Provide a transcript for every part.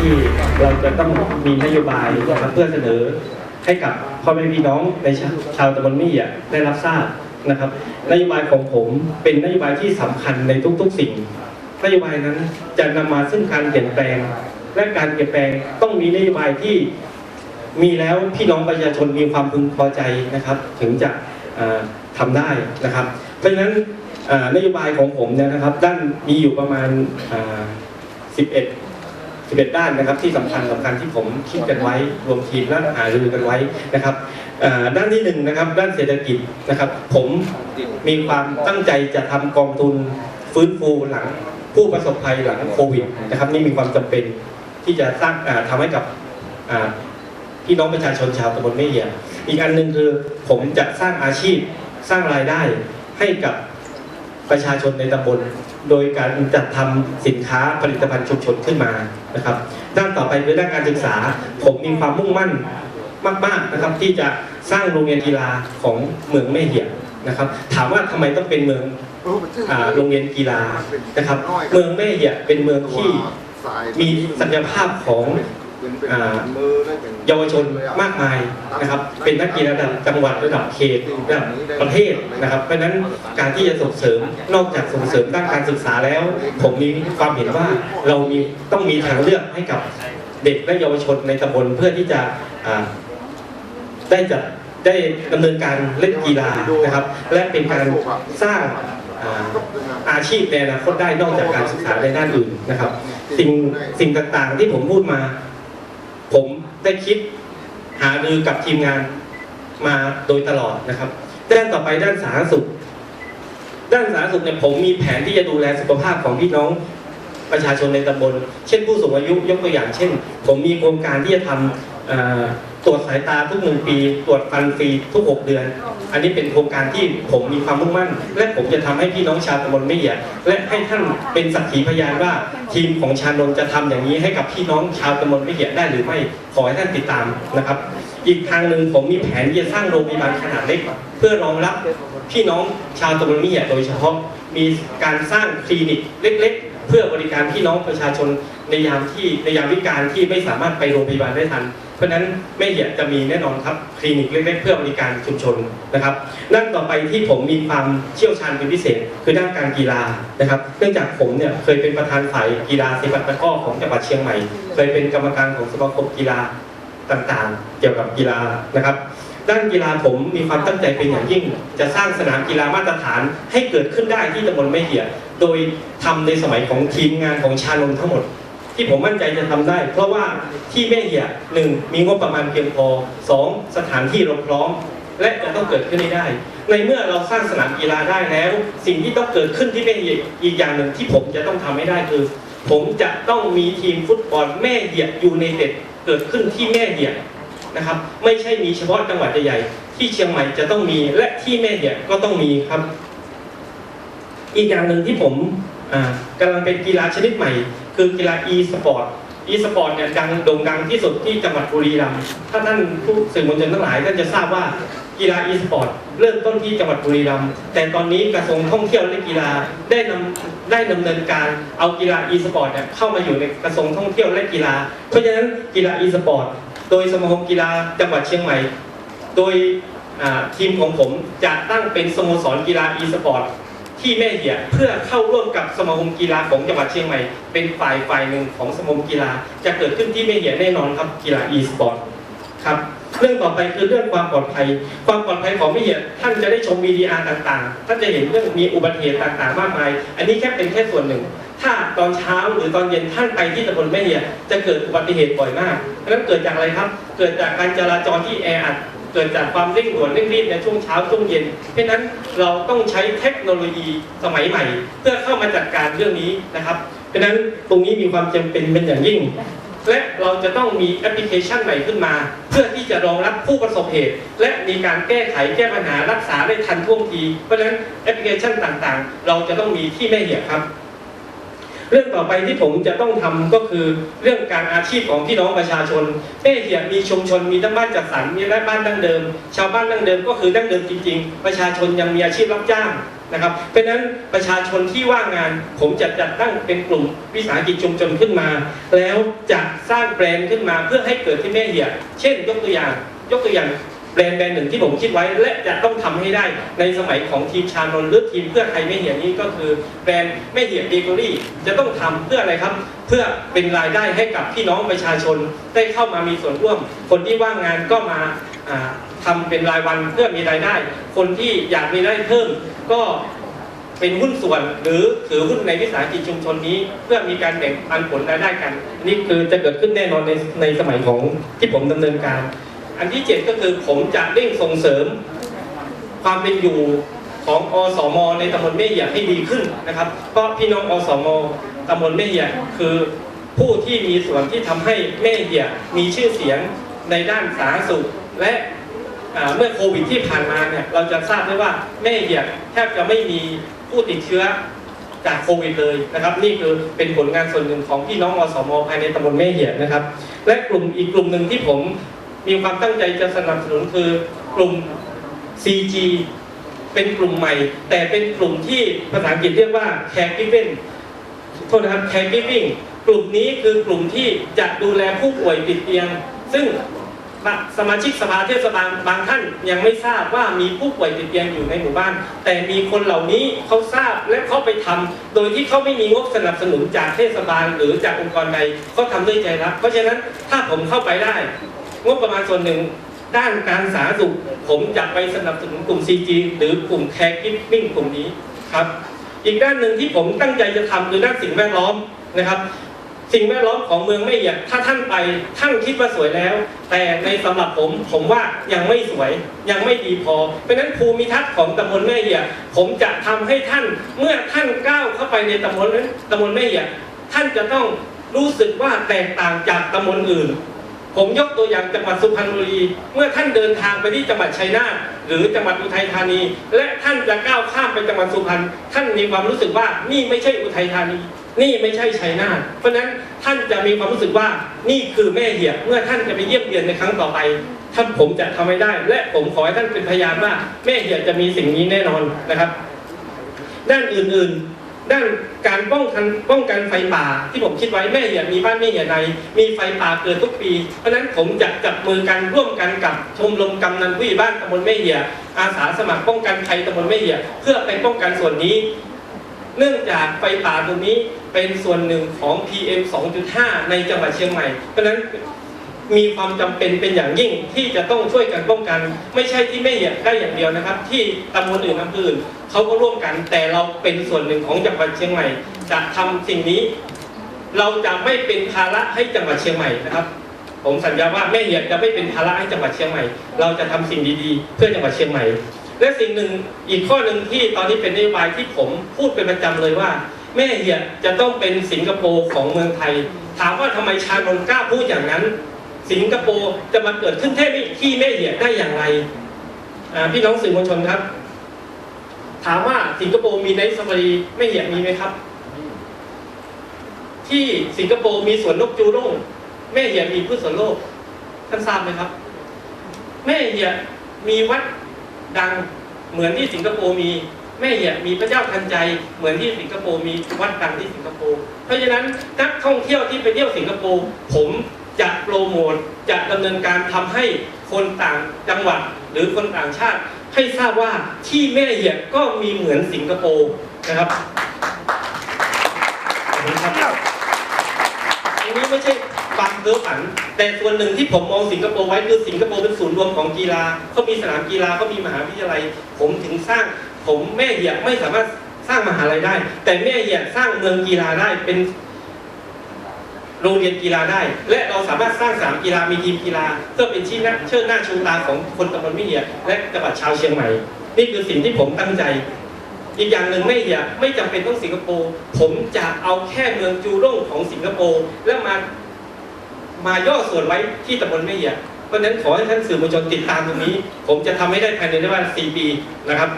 ที่เราจะต้องมีนโยบายนะครับเพื่อเสนอให้กับพ่อแม่พี่น้องในชาวชาวตำบลมี่อะได้รับทราบนะครับนโยบายของผมเป็นนโยบายที่สำคัญในทุก ๆ สิ่งนโยบายนั้นจะนำมาซึ่งการเปลี่ยนแปลง และการเปลี่ยนแปลงต้องมีนโยบายที่มีแล้วพี่น้องประชาชนมีความพึงพอใจนะครับ ถึงจะเอ่อทำได้นะครับ เพราะฉะนั้นนโยบายของผมเนี่ยนะครับ ด้านมีอยู่ประมาณเอ่อ11 11 ด้านนะครับ ที่สำคัญสำคัญที่ผมคิดกันไว้รวมทีมและหารือกันไว้นะครับด้านที่หนึ่งนะครับ ด้านเศรษฐกิจนะครับ ผมมีความตั้งใจจะทำกองทุนฟื้นฟูหลังผู้ประสบภัยหลังโควิดนะครับ นี่มีความจำเป็นที่จะสร้างอ่าทำให้กับพี่น้องประชาชนชาวตำบลแม่เหียอีกอันหนึ่งคือผมจะสร้างอาชีพสร้างรายได้ให้กับประชาชนในตำบล โดยการจัดทำสินค้าผลิตภัณฑ์ชุมชนขึ้นมา นะครับ ด้านต่อไปคือด้านการศึกษา ผมมีความมุ่งมั่นมากๆนะครับ ที่จะสร้างโรงเรียนกีฬาของเมืองแม่เหี่ยนะครับ ถามว่าทำไมต้องเป็นเมืองอ่าโรงเรียนกีฬานะครับ เมืองแม่เหี่ยเป็นเมืองที่มีศักยภาพของอ่า เยาวชนมากมายนะครับ เป็นนักกีฬาระดับจังหวัดระดับเขตระดับประเทศนะครับ เพราะฉะนั้นการที่จะส่งเสริมนอกจากส่งเสริมด้านการศึกษาแล้ว ผมมีความเห็นว่าเรามีต้องมีทางเลือกให้กับเด็กและเยาวชนในตำบลเพื่อที่จะอ่าได้จัดได้ดำเนินการเล่นกีฬานะครับ และเป็นการสร้างอ่าอาชีพในอนาคตได้นอกจากการศึกษาในด้านอื่นนะครับ สิ่งสิ่งต่างๆที่ผมพูดมา ผมได้คิดหารือกับทีมงานมาโดยตลอดนะครับ ด้านต่อไปด้านสาธารณสุข ด้านสาธารณสุขเนี่ยผมมีแผนที่จะดูแลสุขภาพของพี่น้องประชาชนในตำบล เช่นผู้สูงอายุยกตัวอย่าง เช่น ผมมีโครงการที่จะทำตรวจสายตาทุกหนึ่งปี ตรวจฟันฟรีทุก 6 เดือน อันนี้เป็นโครงการที่ผมมีความมุ่งมั่น และผมจะทำให้พี่น้องชาวตำบลไม่เหยียดและให้ท่านเป็นสักขีพยานว่า ทีมของชานนจะทำอย่างนี้ให้กับพี่น้องชาวตำบลไม่เหยียดได้หรือไม่ขอให้ท่านติดตามนะครับ อีกทางหนึ่งผมมีแผนที่จะสร้างโรงพยาบาลขนาดเล็ก เพื่อรองรับพี่น้องชาวตำบลไม่เหยียดโดยเฉพาะมีการสร้างคลินิกเล็ก ๆ เพื่อบริการพี่น้องประชาชนในยามที่ในยามวิการที่ไม่สามารถไปโรงพยาบาลได้ทัน เพราะฉะนั้นแม่เหยียจะมีแน่นอนครับคลินิกเล็กๆเพื่อบริการชุมชนนะครับด้านต่อไปที่ผมมีความเชี่ยวชาญเป็นพิเศษ คือด้านการกีฬานะครับ เนื่องจากผมเนี่ยเคยเป็นประธานฝ่ายกีฬาศิลปะตะก้อของจังหวัดเชียงใหม่ เคยเป็นกรรมการของสมาคมกีฬาต่างๆ เกี่ยวกับกีฬานะครับด้านกีฬาผมมีความตั้งใจเป็นอย่างยิ่ง จะสร้างสนามกีฬามาตรฐานให้เกิดขึ้นได้ที่ตำบลแม่เหี่ย โดยทำในสมัยของทีมงานของชาลงทั้งหมด ที่ผมมั่นใจจะทำได้ เพราะว่าที่แม่เหียหนึ่งมีงบประมาณเพียงพอสองสถานที่เราพร้อม และจะต้องเกิดขึ้นได้ ในเมื่อเราสร้างสนามกีฬาได้แล้ว สิ่งที่ต้องเกิดขึ้นที่แม่เหียอีกอย่างหนึ่งที่ผมจะต้องทำให้ได้คือ ผมจะต้องมีทีมฟุตบอลแม่เหียยูไนเต็ดเกิดขึ้นที่แม่เหียนะครับไม่ใช่มีเฉพาะจังหวัดใหญ่ที่เชียงใหม่จะต้องมีและที่แม่เหียก็ต้องมีครับ อีกอย่างหนึ่งที่ผมอ่ากำลังเป็นกีฬาชนิดใหม่ คือกีฬา e-sport e-sport เนี่ยดังโด่งดังที่สุดที่จังหวัดบุรีรัมย์ถ้าท่านผู้สื่อมวลชนทั้งหลายท่านจะทราบว่ากีฬา e-sport เริ่มต้นที่จังหวัดบุรีรัมย์แต่ตอนนี้กระทรวงท่องเที่ยวและกีฬาได้นำได้ดำเนินการเอากีฬา e-sport เนี่ยเข้ามาอยู่ในกระทรวงท่องเที่ยวและกีฬา เพราะฉะนั้นกีฬา e-sport โดยสมาคมกีฬาจังหวัดเชียงใหม่ โดยทีมของผมจะตั้งเป็นสโมสรกีฬา e-sport ที่แม่เหียเพื่อเข้าร่วมกับสมาคมกีฬาของจังหวัดเชียงใหม่ เป็นฝ่ายฝ่ายหนึ่งของสมาคมกีฬา จะเกิดขึ้นที่แม่เหียแน่นอนครับกีฬา e-sport ครับเรื่องต่อไปคือเรื่องความปลอดภัย ความปลอดภัยของแม่เหียท่านจะได้ชม VDR ต่างๆท่านจะเห็นเรื่องมีอุบัติเหตุต่างๆ มากมาย อันนี้แค่เป็นแค่ส่วนหนึ่ง ถ้าตอนเช้าหรือตอนเย็นท่านไปที่ตำบลแม่เหียจะเกิดอุบัติเหตุบ่อยมากเพราะฉะนั้นเกิดจากอะไรครับ เกิดจากการจราจรที่แออัด เกิดจากความเร่งด่วนเร่งรีบในช่วงเช้าช่วงเย็น เพราะนั้นเราต้องใช้เทคโนโลยีสมัยใหม่ เพื่อเข้ามาจัดการเรื่องนี้นะครับ เพราะนั้นตรงนี้มีความจำเป็นเป็นอย่างยิ่ง และเราจะต้องมีแอปพลิเคชันใหม่ขึ้นมา เพื่อที่จะรองรับผู้ประสบเหตุ และมีการแก้ไขแก้ปัญหารักษาได้ทันท่วงที เพราะฉะนั้นแอปพลิเคชันต่างๆ เราจะต้องมีที่แม่เหี่ยครับ เรื่องต่อไปที่ผมจะต้องทำก็คือเรื่องการอาชีพของพี่น้องประชาชนแม่เหียมีชุมชนมีทั้งบ้านจัดสรรมีและบ้านดั้งเดิม ชาวบ้านดั้งเดิมก็คือดั้งเดิมจริง ๆ ประชาชนยังมีอาชีพรับจ้างนะครับเพราะนั้นประชาชนที่ว่างงาน ผมจะจัดตั้งเป็นกลุ่มวิสาหกิจชุมชนขึ้นมา แล้วจะสร้างแบรนด์ขึ้นมาเพื่อให้เกิดที่แม่เหียเช่น ยกตัวอย่าง ยกตัวอย่าง แบรนด์แบรนด์หนึ่งที่ผมคิดไว้ และจะต้องทำให้ได้ในสมัยของทีมชานนท์หรือทีมเพื่อไทยแม่เหี่ยนี้ก็คือแบรนด์แม่เหี่ยเบเกอรี่จะต้องทำเพื่ออะไรครับ เพื่อเป็นรายได้ให้กับพี่น้องประชาชนได้เข้ามามีส่วนร่วม คนที่ว่างงานก็มาอ่าทำเป็นรายวันเพื่อมีรายได้ คนที่อยากมีรายได้เพิ่มก็เป็นหุ้นส่วนหรือถือหุ้นในวิสาหกิจชุมชนนี้ เพื่อมีการแบ่งปันผลรายได้กัน นี่คือจะเกิดขึ้นแน่นอนในในสมัยของที่ผมดำเนินการ อันที่ 7 ก็คือผมจะเร่งส่งเสริม ความเป็นอยู่ของอสม ในตำบลแม่เหี่ให้ดีขึ้นนะครับ เพราะพี่น้องอสมตำบลแม่เหี่คือผู้ที่มีส่วนที่ทำให้แม่เหี่ยมีชื่อเสียงในด้านสาธารณสุข และเมื่อโควิดที่ผ่านมาเนี่ยเราจะทราบได้ว่าแม่เหี่ยแทบจะไม่มีผู้ติดเชื้อจากโควิดเลยนะครับ นี่คือเป็นผลงานส่วนหนึ่งของพี่น้องอสมภายในตำบลแม่เหี่ยนะครับ และกลุ่มอีกกลุ่มหนึ่งที่ผม มีความตั้งใจจะสนับสนุนคือกลุ่ม CG เป็นกลุ่มใหม่ แต่เป็นกลุ่มที่ภาษาอังกฤษเรียกว่า caregiving โทษนะครับ caregiving กลุ่มนี้คือกลุ่มที่จะดูแลผู้ป่วยติดเตียง ซึ่งสมาชิกสภาเทศบาลบางท่านยังไม่ทราบว่ามีผู้ป่วยติดเตียงอยู่ในหมู่บ้าน แต่มีคนเหล่านี้เขาทราบและเขาไปทำโดยที่เขาไม่มีงบสนับสนุนจากเทศบาลหรือจากองค์กรใดเขาทำด้วยใจรักเพราะฉะนั้นถ้าผมเข้าไปได้ งบประมาณส่วนหนึ่ง ด้านการสาธารณสุข ผมจะไปสนับสนุนกลุ่ม CG หรือกลุ่มแคร์กิฟวิ่งกลุ่มนี้ครับ อีกด้านหนึ่งที่ผมตั้งใจจะทำคือด้านสิ่งแวดล้อมนะครับ สิ่งแวดล้อมของเมืองไม่เยียบถ้าท่านไปท่านคิดว่าสวยแล้ว แต่ในสำหรับผมผมว่ายังไม่สวยยังไม่ดีพอ เพราะฉะนั้นภูมิทัศน์ของตำบลแม่เหยียผมจะทำให้ท่านเมื่อท่านก้าวเข้าไปในตำบลนั้นตำบลแม่เหยียท่านจะต้องรู้สึกว่าแตกต่างจากตำบลอื่น ผมยกตัวอย่างจังหวัดสุพรรณบุรี เมื่อท่านเดินทางไปที่จังหวัดชัยนาทหรือจังหวัดอุทัยธานี และท่านจะก้าวข้ามไปจังหวัดสุพรรณท่านมีความรู้สึกว่านี่ไม่ใช่อุทัยธานี นี่ไม่ใช่ชัยนาทเพราะฉะนั้นท่านจะมีความรู้สึกว่านี่คือแม่เหี่ยเมื่อท่านจะไปเยี่ยมเยียนในครั้งต่อไป ท่านผมจะทำให้ได้ และผมขอให้ท่านเป็นพยานว่า แม่เหี่ยจะมีสิ่งนี้แน่นอนนะครับ ด้านอื่นๆ ด้านการป้องกันป้องกันไฟป่าที่ผมคิดไว้แม่เหี่ยมีบ้านแม่เหี่ยในมีไฟป่าเกิดทุกปี เพราะฉะนั้นผมจะจับมือกันร่วมกันกับชมรมกำนันผู้ใหญ่บ้านตำบลแม่เหียอาสาสมัครป้องกันภัยตำบลแม่เหียเพื่อไปป้องกันส่วนนี้ เนื่องจากไฟป่าตรงนี้เป็นส่วนหนึ่งของ PM 2.5 ในจังหวัดเชียงใหม่ เพราะฉะนั้น มีความจำเป็นเป็นอย่างยิ่งที่จะต้องช่วยกันป้องกัน ไม่ใช่ที่ไม่เหยียบได้อย่างเดียวนะครับ ที่ตำบลอื่นอำเภออื่นเขาก็ร่วมกัน แต่เราเป็นส่วนหนึ่งของจังหวัดเชียงใหม่ จะทำสิ่งนี้ เราจะไม่เป็นภาระให้จังหวัดเชียงใหม่นะครับ ผมสัญญาว่าแม่เหยียบจะไม่เป็นภาระให้จังหวัดเชียงใหม่ เราจะทำสิ่งดีๆ เพื่อจังหวัดเชียงใหม่ และสิ่งหนึ่งอีกข้อหนึ่งที่ตอนนี้เป็นนโยบายที่ผมพูดเป็นประจำเลยว่าแม่เหียดจะต้องเป็นสิงคโปร์ของเมืองไทย ถามว่าทำไมชาญนนกล้าพูดอย่างนั้น สิงคโปร์จะมาเกิดขึ้นที่แม่เหียได้อย่างไรพี่น้องสื่อมวลชนครับ ถามว่าสิงคโปร์มีไนท์ซารีแม่เหียมีไหมครับ ที่สิงคโปร์มีสวนนกจูด้งแม่เหียมีพืชสวนโลกท่านทราบไหมครับ แม่เหียมีวัดดังเหมือนที่สิงคโปร์มีแม่เหียมีพระเจ้าทันใจเหมือนที่สิงคโปร์มีวัดดังที่สิงคโปร์เพราะฉะนั้นนักท่องเที่ยวที่ไปเที่ยวสิงคโปร์ผม จะโปรโมทจะดำเนินการทำให้คนต่างจังหวัด หรือคนต่างชาติ ให้ทราบว่าที่แม่เหียก็มีเหมือนสิงคโปร์นะครับขอบคุณครับอันนี้ไม่ใช่ความเพ้อฝัน แต่ส่วนหนึ่งที่ผมมองสิงคโปร์ไว้คือสิงคโปร์เป็นศูนย์รวมของกีฬาเขามีสนามกีฬาเขามีมหาวิทยาลัย ผมถึงสร้าง ผมแม่เหยียบไม่สามารถสร้างมหาลัยได้ แต่แม่เหยียบสร้างเมืองกีฬาได้เป็น โรงเรียนกีฬาได้ และเราสามารถสร้างสนามกีฬามีทีมกีฬาเพื่อเป็นที่น่าเชิดหน้าชูตาของคนตำบลไม่เหยียและจังหวัดชาวเชียงใหม่ นี่คือสิ่งที่ผมตั้งใจ อีกอย่างหนึ่งไม่อย่าไม่จำเป็นต้องสิงคโปร์ผมจะเอาแค่เมืองจูด้งของสิงคโปร์แล้วมามาย่อส่วนไว้ที่ตำบลไม่เหยียเพราะฉะนั้นขอให้ท่านสื่อมวลชนติดตามตรงนี้ ผมจะทำให้ได้ภายในระยะเวลา4ปีนะครับ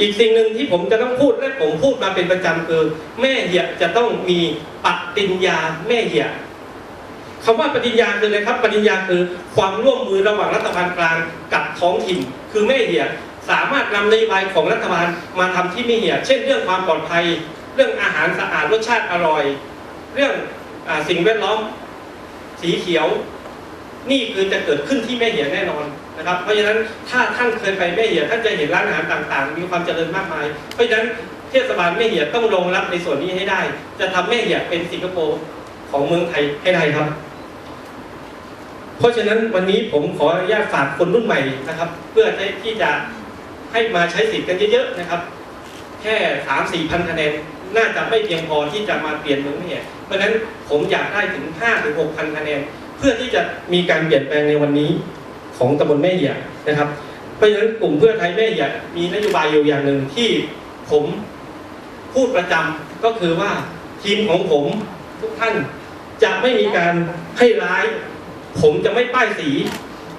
อีกสิ่งหนึ่งที่ผมจะต้องพูดและผมพูดมาเป็นประจำคือแม่เหยียจะต้องมีปฏิญญาแม่เหยียคำว่าปฏิญญาคืออะไรครับปฏิญญาคือความร่วมมือระหว่างรัฐบาลกลางกับท้องถิ่น คือแม่เหยียสามารถนำนโยบายของรัฐบาลมาทำที่ไม่เหี่ยเช่น เรื่องความปลอดภัย เรื่องอาหารสะอาดรสชาติอร่อย เรื่องอสิ่งแวดล้อมสีเขียว นี่คือจะเกิดขึ้นที่แม่เหี่ยแน่นอนนะครับ เพราะฉะนั้นถ้าท่านเคยไปแม่เหี่ยท่านจะเห็นร้านอาหารต่างๆ มีความเจริญมากมาย เพราะฉะนั้นเทศบาลแม่เหี่ยต้องลงรับในส่วนนี้ให้ได้ จะทำแม่เหี่ยเป็นสิงคโปร์ของเมืองไทยให้ได้ครับ เพราะฉะนั้นวันนี้ผมขออนุญาตฝากคนรุ่นใหม่นะครับ เพื่อที่จะให้มาใช้สิทธิ์กันเยอะๆนะครับ แค่สามสี่พันคะแนนน่าจะไม่เพียงพอที่จะมาเปลี่ยนเมืองเนี่ยเพราะฉะนั้นผมอยากได้ถึงห้าถึงหกพันคะแนน เพื่อที่จะมีการเปลี่ยนแปลงในวันนี้ของตำบลแม่เหี่ยนะครับเพราะฉะนั้นกลุ่มเพื่อไทยแม่เหี่ยมีนโยบายอยู่อย่างหนึ่งที่ผมพูดประจำก็คือว่าทีมของผมทุกท่านจะไม่มีการให้ร้าย ผมจะไม่ป้ายสี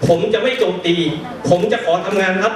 ผมจะไม่โจมตี ผมจะขอทำงานครับ